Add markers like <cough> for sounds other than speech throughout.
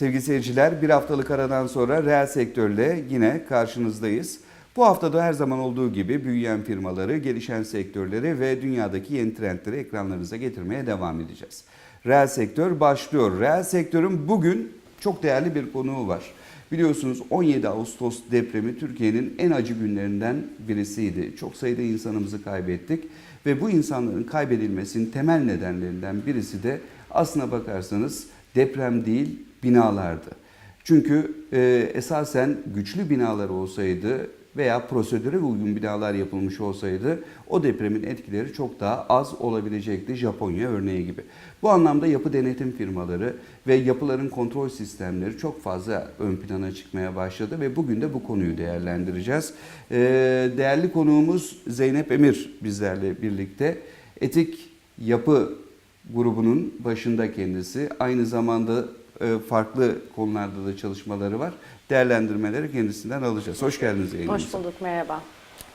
Sevgili seyirciler bir haftalık aradan sonra reel sektörle yine karşınızdayız. Bu haftada her zaman olduğu gibi büyüyen firmaları, gelişen sektörleri ve dünyadaki yeni trendleri ekranlarınıza getirmeye devam edeceğiz. Reel sektör başlıyor. Reel sektörün bugün çok değerli bir konuğu var. Biliyorsunuz 17 Ağustos depremi Türkiye'nin en acı günlerinden birisiydi. Çok sayıda insanımızı kaybettik ve bu insanların kaybedilmesinin temel nedenlerinden birisi de aslına bakarsanız deprem değil binalardı. Çünkü e, esasen güçlü binalar olsaydı veya prosedüre uygun binalar yapılmış olsaydı o depremin etkileri çok daha az olabilecekti Japonya örneği gibi. Bu anlamda yapı denetim firmaları ve yapıların kontrol sistemleri çok fazla ön plana çıkmaya başladı ve bugün de bu konuyu değerlendireceğiz. Ee, değerli konuğumuz Zeynep Emir bizlerle birlikte. Etik Yapı grubunun başında kendisi. Aynı zamanda farklı konularda da çalışmaları var. Değerlendirmeleri kendisinden alacağız. Hoş geldiniz yayınımıza. Hoş bulduk, merhaba.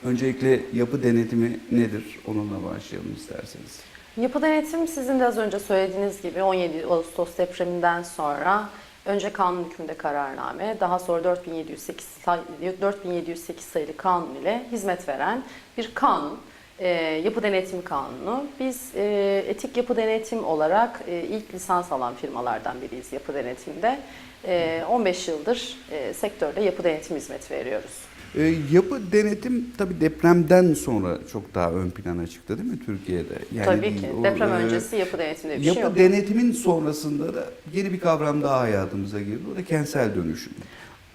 Öncelikle yapı denetimi nedir? Onunla başlayalım isterseniz. Yapı denetim sizin de az önce söylediğiniz gibi 17 Ağustos depreminden sonra önce kanun hükmünde kararname, daha sonra 4708, say- 4708 sayılı kanun ile hizmet veren bir kanun. E, yapı denetimi kanunu. Biz e, etik yapı denetim olarak e, ilk lisans alan firmalardan biriyiz yapı denetimde. E, 15 yıldır e, sektörde yapı denetim hizmeti veriyoruz. E, yapı denetim tabii depremden sonra çok daha ön plana çıktı değil mi Türkiye'de? Yani Tabii ki o, deprem e, öncesi yapı denetiminde bir Yapı şey yok. denetimin sonrasında da yeni bir kavram daha hayatımıza girdi. O da kentsel dönüşüm.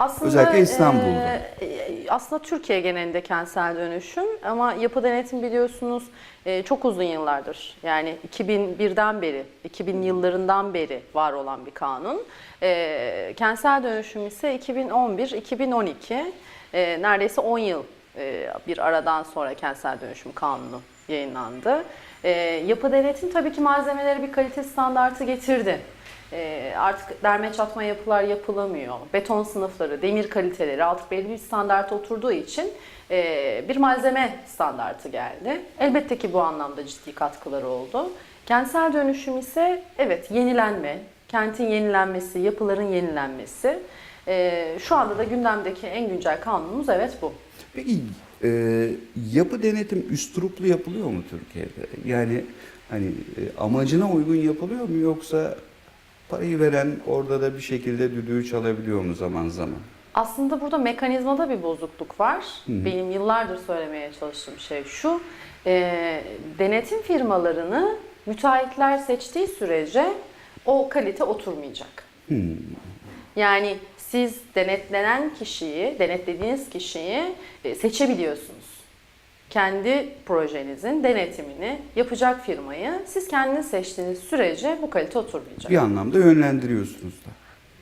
Aslında, Özellikle İstanbul'da. e, aslında Türkiye genelinde kentsel dönüşüm ama yapı denetim biliyorsunuz e, çok uzun yıllardır. Yani 2001'den beri, 2000 yıllarından beri var olan bir kanun. E, kentsel dönüşüm ise 2011-2012 e, neredeyse 10 yıl e, bir aradan sonra kentsel dönüşüm kanunu yayınlandı. E, yapı denetim tabii ki malzemeleri bir kalite standartı getirdi. Ee, artık derme çatma yapılar yapılamıyor. Beton sınıfları, demir kaliteleri artık belli bir standarta oturduğu için e, bir malzeme standartı geldi. Elbette ki bu anlamda ciddi katkıları oldu. Kentsel dönüşüm ise evet yenilenme, kentin yenilenmesi, yapıların yenilenmesi. Ee, şu anda da gündemdeki en güncel kanunumuz evet bu. Peki e, yapı denetim üstruplu yapılıyor mu Türkiye'de? Yani hani e, amacına uygun yapılıyor mu yoksa parayı veren orada da bir şekilde düdüğü çalabiliyor mu zaman zaman? Aslında burada mekanizmada bir bozukluk var. Benim yıllardır söylemeye çalıştığım şey şu. e, denetim firmalarını müteahhitler seçtiği sürece o kalite oturmayacak. Yani siz denetlenen kişiyi, denetlediğiniz kişiyi e, seçebiliyorsunuz. Kendi projenizin denetimini yapacak firmayı siz kendiniz seçtiğiniz sürece bu kalite oturmayacak. Bir anlamda yönlendiriyorsunuz da.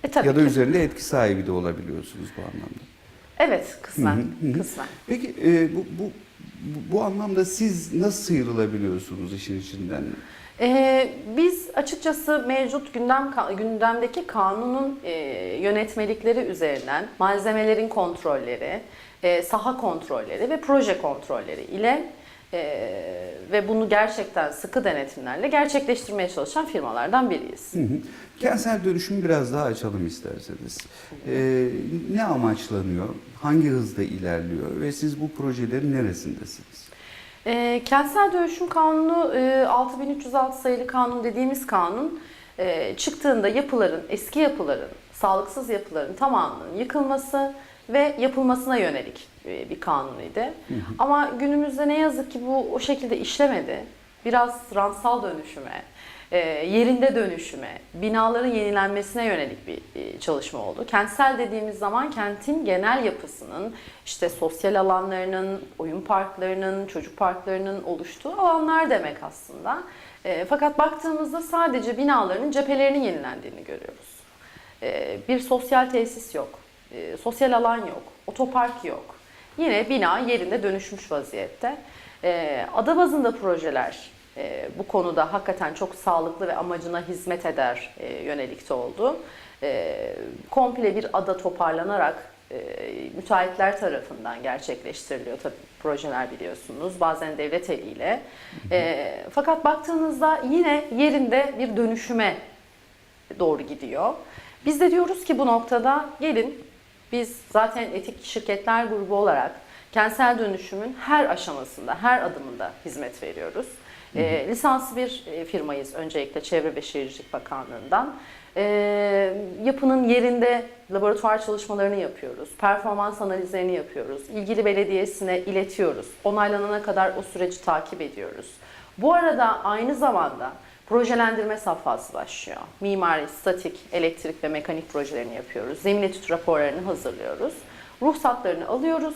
E, tabii ya da ki. üzerinde etki sahibi de olabiliyorsunuz bu anlamda. Evet, kısmen, kısmen. Peki e, bu, bu, bu, bu anlamda siz nasıl sıyrılabiliyorsunuz işin içinden? Ee, biz açıkçası mevcut gündem gündemdeki kanunun e, yönetmelikleri üzerinden malzemelerin kontrolleri, e, saha kontrolleri ve proje kontrolleri ile e, ve bunu gerçekten sıkı denetimlerle gerçekleştirmeye çalışan firmalardan biriyiz. Hı hı. Kentsel dönüşümü biraz daha açalım isterseniz. E, ne amaçlanıyor? Hangi hızda ilerliyor? Ve siz bu projelerin neresindesiniz? E, kentsel dönüşüm kanunu e, 6306 sayılı kanun dediğimiz kanun e, çıktığında yapıların, eski yapıların, sağlıksız yapıların tamamının yıkılması ve yapılmasına yönelik e, bir kanun idi. Ama günümüzde ne yazık ki bu o şekilde işlemedi. Biraz rantsal dönüşüme, yerinde dönüşüme, binaların yenilenmesine yönelik bir e, çalışma oldu. Kentsel dediğimiz zaman kentin genel yapısının, işte sosyal alanlarının, oyun parklarının, çocuk parklarının oluştuğu alanlar demek aslında. E, fakat baktığımızda sadece binaların cephelerinin yenilendiğini görüyoruz. E, bir sosyal tesis yok, e, sosyal alan yok, otopark yok. Yine bina yerinde dönüşmüş vaziyette. E, ada bazında projeler e, bu konuda hakikaten çok sağlıklı ve amacına hizmet eder e, yönelikte oldu. E, komple bir ada toparlanarak e, müteahhitler tarafından gerçekleştiriliyor tabii projeler biliyorsunuz. Bazen devlet eliyle. E, fakat baktığınızda yine yerinde bir dönüşüme doğru gidiyor. Biz de diyoruz ki bu noktada gelin biz zaten etik şirketler grubu olarak kentsel dönüşümün her aşamasında, her adımında hizmet veriyoruz. E, lisanslı bir e, firmayız öncelikle Çevre ve Şehircilik Bakanlığı'ndan. E, yapının yerinde laboratuvar çalışmalarını yapıyoruz. Performans analizlerini yapıyoruz. İlgili belediyesine iletiyoruz. Onaylanana kadar o süreci takip ediyoruz. Bu arada aynı zamanda projelendirme safhası başlıyor. Mimari, statik, elektrik ve mekanik projelerini yapıyoruz. Zemin etüt raporlarını hazırlıyoruz. Ruhsatlarını alıyoruz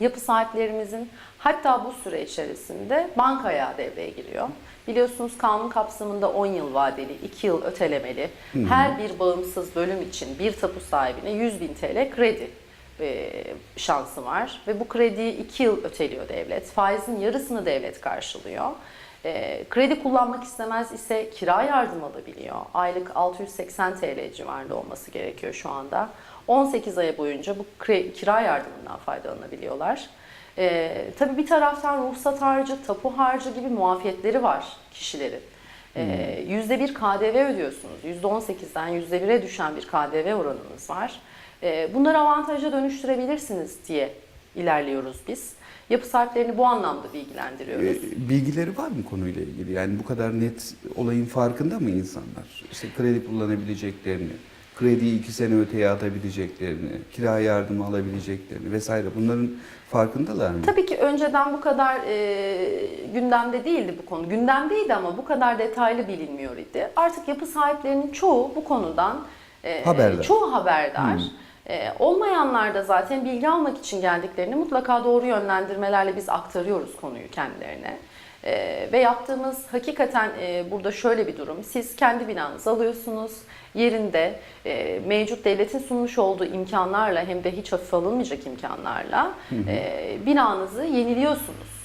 yapı sahiplerimizin hatta bu süre içerisinde bankaya devreye giriyor. Biliyorsunuz kanun kapsamında 10 yıl vadeli, 2 yıl ötelemeli. Her bir bağımsız bölüm için bir tapu sahibine 100 bin TL kredi e, şansı var. Ve bu krediyi 2 yıl öteliyor devlet. Faizin yarısını devlet karşılıyor. E, kredi kullanmak istemez ise kira yardım alabiliyor. Aylık 680 TL civarında olması gerekiyor şu anda. 18 ay boyunca bu kira yardımından faydalanabiliyorlar. Ee, tabii bir taraftan ruhsat harcı, tapu harcı gibi muafiyetleri var kişilerin. Ee, %1 KDV ödüyorsunuz. %18'den %1'e düşen bir KDV oranınız var. Ee, bunları avantaja dönüştürebilirsiniz diye ilerliyoruz biz. Yapı sahiplerini bu anlamda bilgilendiriyoruz. E, bilgileri var mı konuyla ilgili? Yani bu kadar net olayın farkında mı insanlar? İşte kredi kullanabileceklerini, krediyi iki sene öteye atabileceklerini, kira yardımı alabileceklerini vesaire bunların farkındalar mı? Tabii ki önceden bu kadar e, gündemde değildi bu konu. Gündemdeydi ama bu kadar detaylı bilinmiyor idi. Artık yapı sahiplerinin çoğu bu konudan e, Haberdar. çoğu haberdar. Hmm. E, olmayanlar da zaten bilgi almak için geldiklerini mutlaka doğru yönlendirmelerle biz aktarıyoruz konuyu kendilerine. E, ve yaptığımız hakikaten e, burada şöyle bir durum. Siz kendi binanızı alıyorsunuz. Yerinde e, mevcut devletin sunmuş olduğu imkanlarla hem de hiç hafife alınmayacak imkanlarla e, binanızı yeniliyorsunuz.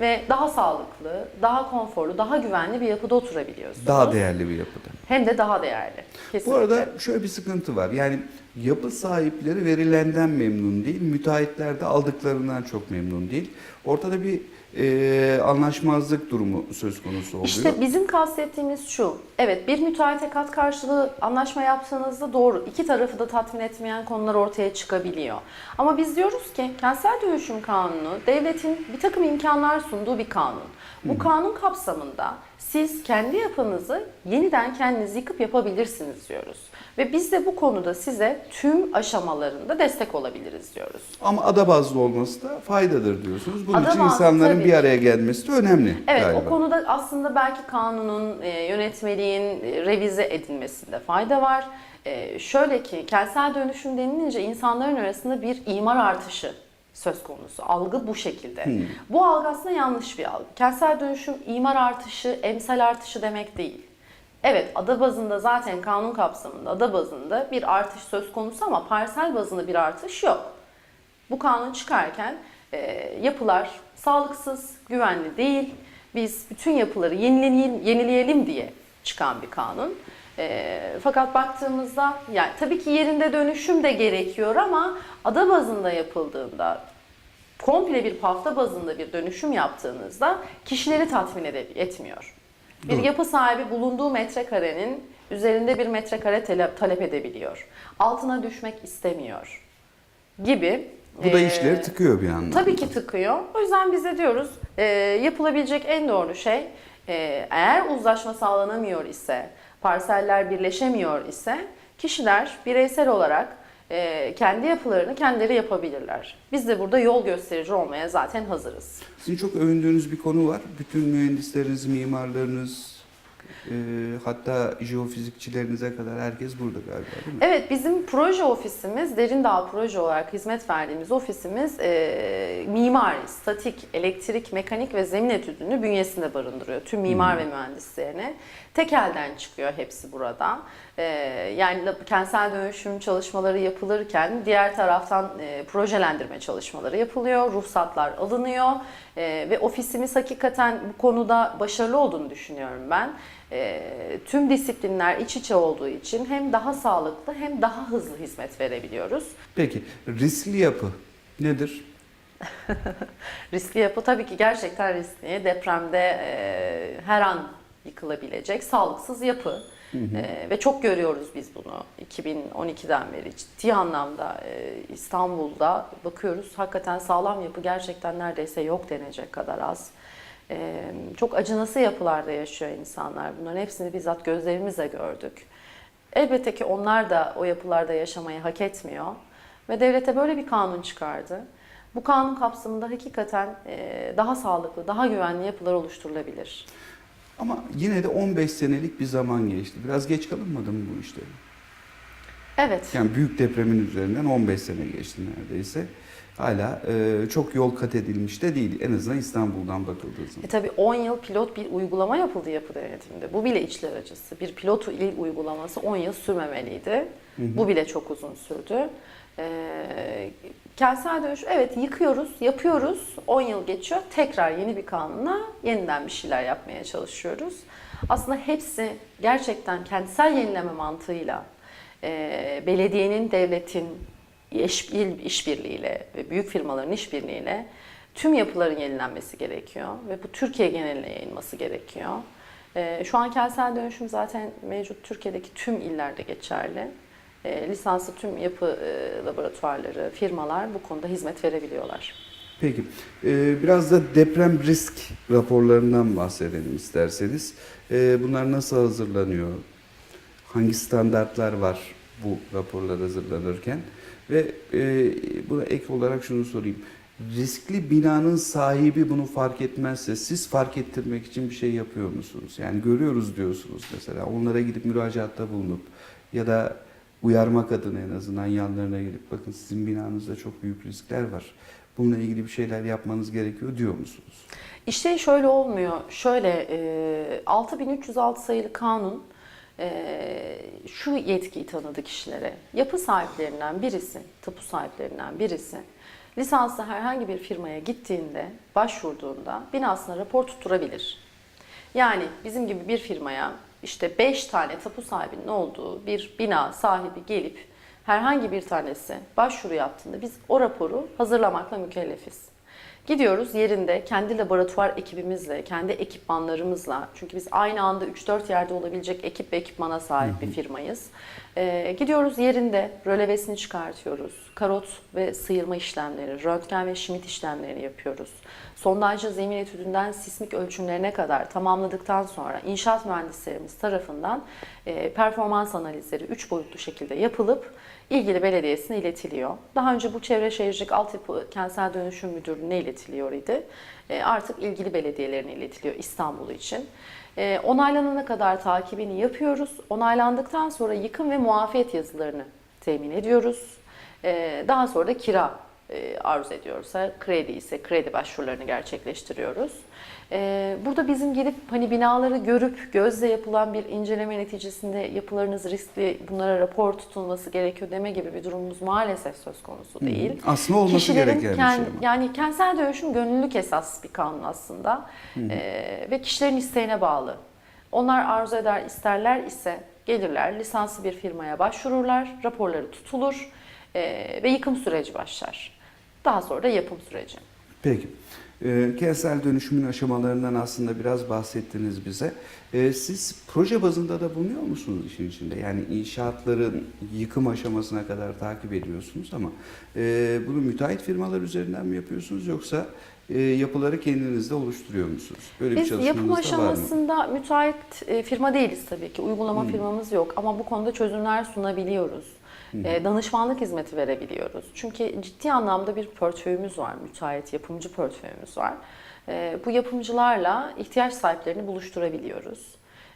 Ve daha sağlıklı, daha konforlu, daha güvenli bir yapıda oturabiliyorsunuz. Daha değerli bir yapıda. Hem de daha değerli. Kesinlikle. Bu arada şöyle bir sıkıntı var. Yani yapı sahipleri verilenden memnun değil, müteahhitler de aldıklarından çok memnun değil. Ortada bir e, anlaşmazlık durumu söz konusu oluyor. İşte bizim kastettiğimiz şu. Evet bir müteahhite kat karşılığı anlaşma yaptığınızda doğru. iki tarafı da tatmin etmeyen konular ortaya çıkabiliyor. Ama biz diyoruz ki kentsel dönüşüm kanunu devletin bir takım imkanlar sunduğu bir kanun. Bu kanun kapsamında siz kendi yapınızı yeniden kendiniz yıkıp yapabilirsiniz diyoruz. Ve biz de bu konuda size tüm aşamalarında destek olabiliriz diyoruz. Ama ada bazlı olması da faydadır diyorsunuz. Bunun Ada için bazlı insanların tabii bir araya gelmesi de önemli Evet galiba. o konuda aslında belki kanunun, e, yönetmeliğin e, revize edilmesinde fayda var. E, şöyle ki kentsel dönüşüm denilince insanların arasında bir imar artışı söz konusu. Algı bu şekilde. Hmm. Bu algı aslında yanlış bir algı. Kentsel dönüşüm imar artışı, emsal artışı demek değil. Evet ada bazında zaten kanun kapsamında ada bazında bir artış söz konusu ama parsel bazında bir artış yok. Bu kanun çıkarken e, yapılar sağlıksız, güvenli değil. Biz bütün yapıları yenileyelim, yenileyelim diye çıkan bir kanun. E, fakat baktığımızda yani tabii ki yerinde dönüşüm de gerekiyor ama ada bazında yapıldığında komple bir pafta bazında bir dönüşüm yaptığınızda kişileri tatmin etmiyor. Bir Doğru. yapı sahibi bulunduğu metrekarenin üzerinde bir metrekare talep edebiliyor. Altına düşmek istemiyor gibi. Bu da Ee, işleri tıkıyor bir anlamda. Tabii ki tıkıyor. O yüzden biz de diyoruz e, yapılabilecek en doğru şey e, eğer uzlaşma sağlanamıyor ise, parseller birleşemiyor ise kişiler bireysel olarak e, kendi yapılarını kendileri yapabilirler. Biz de burada yol gösterici olmaya zaten hazırız. Sizin çok övündüğünüz bir konu var. Bütün mühendisleriniz, mimarlarınız, e, hatta jeofizikçilerinize kadar herkes burada galiba değil mi? Evet bizim proje ofisimiz, Derindağ proje olarak hizmet verdiğimiz ofisimiz e, mimari, statik, elektrik, mekanik ve zemin etüdünü bünyesinde barındırıyor. Tüm mimar ve mühendislerini. Tek elden çıkıyor hepsi burada. E, yani kentsel dönüşüm çalışmaları yapılırken diğer taraftan e, projelendirme çalışmaları yapılıyor, ruhsatlar alınıyor E, ve ofisimiz hakikaten bu konuda başarılı olduğunu düşünüyorum ben. E, tüm disiplinler iç içe olduğu için hem daha sağlıklı hem daha hızlı hizmet verebiliyoruz. Peki riskli yapı nedir? <laughs> Riskli yapı tabii ki gerçekten riskli. Depremde e, her an yıkılabilecek sağlıksız yapı. Ee, ve çok görüyoruz biz bunu 2012'den beri ciddi anlamda e, İstanbul'da bakıyoruz hakikaten sağlam yapı gerçekten neredeyse yok denecek kadar az. Ee, çok acınası yapılarda yaşıyor insanlar. Bunların hepsini bizzat gözlerimizle gördük. Elbette ki onlar da o yapılarda yaşamayı hak etmiyor. Ve devlete böyle bir kanun çıkardı. Bu kanun kapsamında hakikaten e, daha sağlıklı, daha güvenli yapılar oluşturulabilir. Ama yine de 15 senelik bir zaman geçti. Biraz geç kalınmadı mı bu işte? Evet. Yani büyük depremin üzerinden 15 sene geçti neredeyse. Hala e, çok yol kat edilmiş de değil. En azından İstanbul'dan bakıldığı zaman. E tabii 10 yıl pilot bir uygulama yapıldı yapı denetiminde. Bu bile içler acısı. Bir pilot il uygulaması 10 yıl sürmemeliydi. Bu bile çok uzun sürdü. Ee, kentsel dönüş evet yıkıyoruz, yapıyoruz. 10 yıl geçiyor. Tekrar yeni bir kanunla yeniden bir şeyler yapmaya çalışıyoruz. Aslında hepsi gerçekten kentsel yenileme mantığıyla e, belediyenin, devletin iş, işbirliğiyle ve büyük firmaların işbirliğiyle tüm yapıların yenilenmesi gerekiyor ve bu Türkiye geneline yayılması gerekiyor. Ee, şu an kentsel dönüşüm zaten mevcut Türkiye'deki tüm illerde geçerli. Ee, lisanslı tüm yapı e, laboratuvarları, firmalar bu konuda hizmet verebiliyorlar. Peki, e, biraz da deprem risk raporlarından bahsedelim isterseniz. E, bunlar nasıl hazırlanıyor? Hangi standartlar var bu raporlar hazırlanırken? Ve e, buna ek olarak şunu sorayım. Riskli binanın sahibi bunu fark etmezse siz fark ettirmek için bir şey yapıyor musunuz? Yani görüyoruz diyorsunuz mesela. Onlara gidip müracaatta bulunup ya da uyarmak adına en azından yanlarına gidip bakın sizin binanızda çok büyük riskler var. Bununla ilgili bir şeyler yapmanız gerekiyor diyor musunuz? İşte şöyle olmuyor. Şöyle e, 6306 sayılı kanun e, şu yetkiyi tanıdı kişilere. Yapı sahiplerinden birisi, tapu sahiplerinden birisi lisanslı herhangi bir firmaya gittiğinde, başvurduğunda binasına rapor tutturabilir. Yani bizim gibi bir firmaya işte 5 tane tapu sahibinin olduğu bir bina sahibi gelip herhangi bir tanesi başvuru yaptığında biz o raporu hazırlamakla mükellefiz. Gidiyoruz yerinde kendi laboratuvar ekibimizle, kendi ekipmanlarımızla çünkü biz aynı anda 3-4 yerde olabilecek ekip ve ekipmana sahip bir firmayız. Ee, gidiyoruz yerinde rölevesini çıkartıyoruz. Karot ve sıyırma işlemleri, röntgen ve şimit işlemlerini yapıyoruz. Sondajlı zemin etüdünden sismik ölçümlerine kadar tamamladıktan sonra inşaat mühendislerimiz tarafından e, performans analizleri 3 boyutlu şekilde yapılıp ilgili belediyesine iletiliyor. Daha önce bu Çevre Şehircilik Altyapı Kentsel Dönüşüm Müdürlüğü'ne iletiliyor idi. E, artık ilgili belediyelerine iletiliyor İstanbul için. E, onaylanana kadar takibini yapıyoruz. Onaylandıktan sonra yıkım ve muafiyet yazılarını temin ediyoruz. E, daha sonra da kira arzu ediyorsa, kredi ise kredi başvurularını gerçekleştiriyoruz. E, burada bizim gidip hani binaları görüp gözle yapılan bir inceleme neticesinde yapılarınız riskli, bunlara rapor tutulması gerekiyor deme gibi bir durumumuz maalesef söz konusu değil. Aslında olması Kişilerin gereken bir şey kend- ama. Yani kentsel dönüşüm gönüllülük esas bir kanun aslında E, ve kişilerin isteğine bağlı. Onlar arzu eder, isterler ise gelirler, lisanslı bir firmaya başvururlar, raporları tutulur e, ve yıkım süreci başlar. Daha sonra da yapım süreci. Peki. E, kentsel dönüşümün aşamalarından aslında biraz bahsettiniz bize. E, siz proje bazında da bulunuyor musunuz işin içinde? Yani inşaatların yıkım aşamasına kadar takip ediyorsunuz ama e, bunu müteahhit firmalar üzerinden mi yapıyorsunuz yoksa e, yapıları kendinizde oluşturuyor musunuz? Böyle bir Biz çalışmanız yapım da var mı? aşamasında müteahhit e, firma değiliz tabii ki. Uygulama firmamız yok ama bu konuda çözümler sunabiliyoruz. E, Danışmanlık hizmeti verebiliyoruz. Çünkü ciddi anlamda bir portföyümüz var. Müteahhit, yapımcı portföyümüz var. E, Bu yapımcılarla ihtiyaç sahiplerini buluşturabiliyoruz.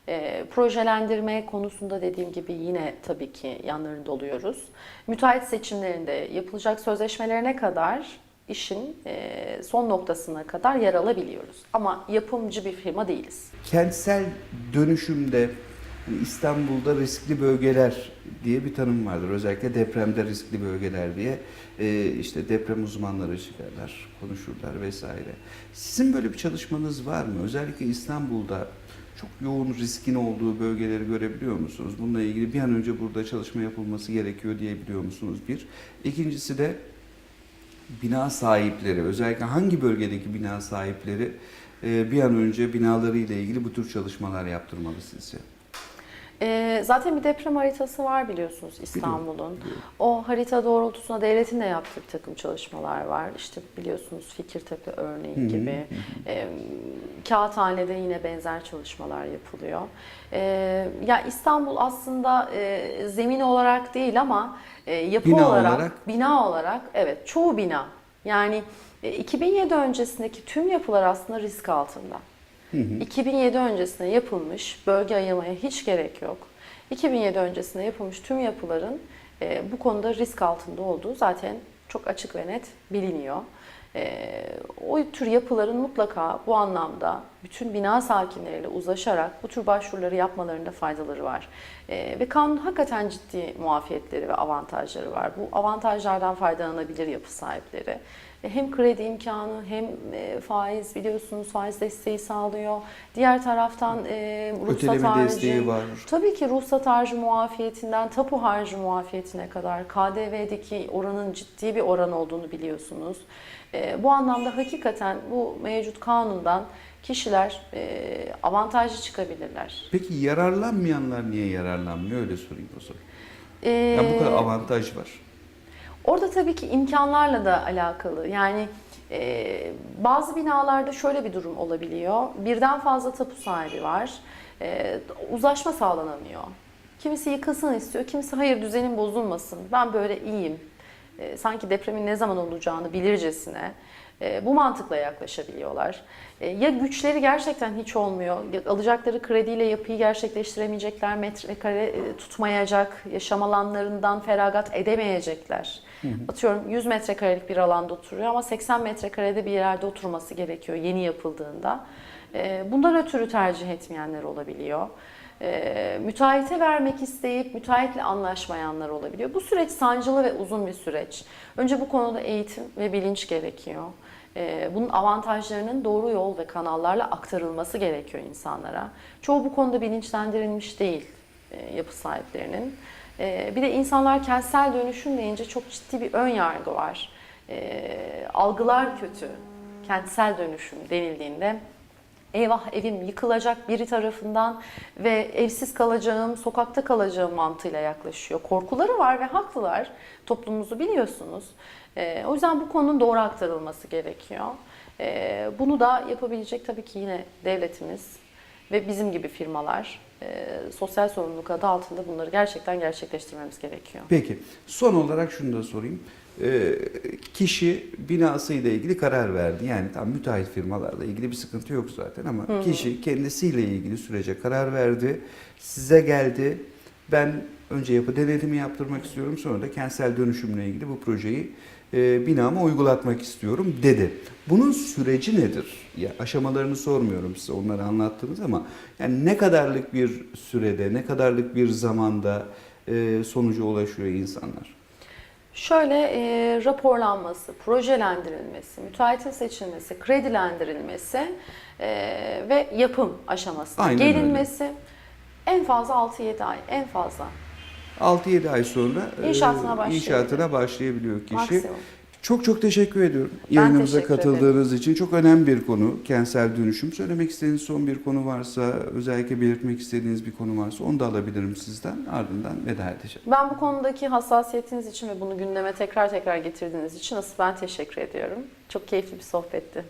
E, projelendirme konusunda dediğim gibi yine tabii ki yanlarında oluyoruz. Müteahhit seçimlerinde yapılacak sözleşmelerine kadar işin e, son noktasına kadar yer alabiliyoruz. Ama yapımcı bir firma değiliz. Kentsel dönüşümde hani İstanbul'da riskli bölgeler diye bir tanım vardır. Özellikle depremde riskli bölgeler diye e, işte deprem uzmanları çıkarlar, konuşurlar vesaire. Sizin böyle bir çalışmanız var mı? Özellikle İstanbul'da çok yoğun riskin olduğu bölgeleri görebiliyor musunuz? Bununla ilgili bir an önce burada çalışma yapılması gerekiyor diyebiliyor musunuz? Bir. İkincisi de bina sahipleri, özellikle hangi bölgedeki bina sahipleri e, bir an önce binaları ile ilgili bu tür çalışmalar yaptırmalı sizce? Ee, zaten bir deprem haritası var biliyorsunuz İstanbul'un. O harita doğrultusunda devletin de yaptığı bir takım çalışmalar var. İşte biliyorsunuz Fikirtepe örneği gibi. Ee, Kağıthane'de yine benzer çalışmalar yapılıyor. Ee, ya İstanbul aslında e, zemin olarak değil ama e, yapı Bina olarak, olarak. bina olarak evet çoğu bina. Yani e, 2007 öncesindeki tüm yapılar aslında risk altında. 2007 öncesinde yapılmış, bölge ayırmaya hiç gerek yok. 2007 öncesinde yapılmış tüm yapıların e, bu konuda risk altında olduğu zaten çok açık ve net biliniyor. E, o tür yapıların mutlaka bu anlamda bütün bina sakinleriyle uzlaşarak bu tür başvuruları yapmalarında faydaları var. E, ve kanun hakikaten ciddi muafiyetleri ve avantajları var. Bu avantajlardan faydalanabilir yapı sahipleri. E, Hem kredi imkanı hem e, faiz biliyorsunuz faiz desteği sağlıyor. Diğer taraftan e, ruhsat Öteleme harcı. desteği var. Tabii ki ruhsat harcı muafiyetinden tapu harcı muafiyetine kadar KDV'deki oranın ciddi bir oran olduğunu biliyorsunuz. E, bu anlamda hakikaten bu mevcut kanundan kişiler e, avantajlı çıkabilirler. Peki yararlanmayanlar niye yararlanmıyor? Öyle sorayım o zaman. E, Ya bu kadar avantaj var. Orada tabii ki imkanlarla da alakalı. Yani e, bazı binalarda şöyle bir durum olabiliyor. Birden fazla tapu sahibi var. E, uzlaşma sağlanamıyor. Kimisi yıkılsın istiyor, kimisi hayır düzenin bozulmasın. Ben böyle iyiyim. E, sanki depremin ne zaman olacağını bilircesine. E, bu mantıkla yaklaşabiliyorlar. E, ya güçleri gerçekten hiç olmuyor, alacakları krediyle yapıyı gerçekleştiremeyecekler, metrekare e, tutmayacak, yaşam alanlarından feragat edemeyecekler. Atıyorum 100 metrekarelik bir alanda oturuyor ama 80 metrekarede bir yerde oturması gerekiyor yeni yapıldığında. Bundan ötürü tercih etmeyenler olabiliyor. E, müteahhite vermek isteyip müteahhitle anlaşmayanlar olabiliyor. Bu süreç sancılı ve uzun bir süreç. Önce bu konuda eğitim ve bilinç gerekiyor. E, bunun avantajlarının doğru yol ve kanallarla aktarılması gerekiyor insanlara. Çoğu bu konuda bilinçlendirilmiş değil e, yapı sahiplerinin. E, bir de insanlar kentsel dönüşüm deyince çok ciddi bir ön yargı var. E, algılar kötü. Kentsel dönüşüm denildiğinde eyvah evim yıkılacak biri tarafından ve evsiz kalacağım, sokakta kalacağım mantığıyla yaklaşıyor. Korkuları var ve haklılar. Toplumumuzu biliyorsunuz. Ee, o yüzden bu konunun doğru aktarılması gerekiyor. Ee, bunu da yapabilecek tabii ki yine devletimiz ve bizim gibi firmalar e, sosyal sorumluluk adı altında bunları gerçekten gerçekleştirmemiz gerekiyor. Peki son olarak şunu da sorayım. Ee, kişi binasıyla ilgili karar verdi. Yani tam müteahhit firmalarla ilgili bir sıkıntı yok zaten ama kişi kendisiyle ilgili sürece karar verdi. Size geldi. Ben önce yapı denetimi yaptırmak istiyorum. Sonra da kentsel dönüşümle ilgili bu projeyi e, binama uygulatmak istiyorum dedi. Bunun süreci nedir? Ya aşamalarını sormuyorum size onları anlattınız ama yani ne kadarlık bir sürede, ne kadarlık bir zamanda e, sonuca ulaşıyor insanlar? Şöyle e, raporlanması, projelendirilmesi, müteahhitin seçilmesi, kredilendirilmesi e, ve yapım aşamasına Aynen öyle. gelinmesi en fazla 6-7 ay en fazla 6-7 ay sonra e, İnşaatına başlayabiliyor. inşaatına başlayabiliyor kişi. maksimum. Çok çok teşekkür ediyorum Ben yayınımıza teşekkür katıldığınız için. Çok önemli bir konu kentsel dönüşüm. Söylemek istediğiniz son bir konu varsa, özellikle belirtmek istediğiniz bir konu varsa onu da alabilirim sizden. Ardından veda edeceğim. Ben bu konudaki hassasiyetiniz için ve bunu gündeme tekrar tekrar getirdiğiniz için asıl ben teşekkür ediyorum. Çok keyifli bir sohbetti.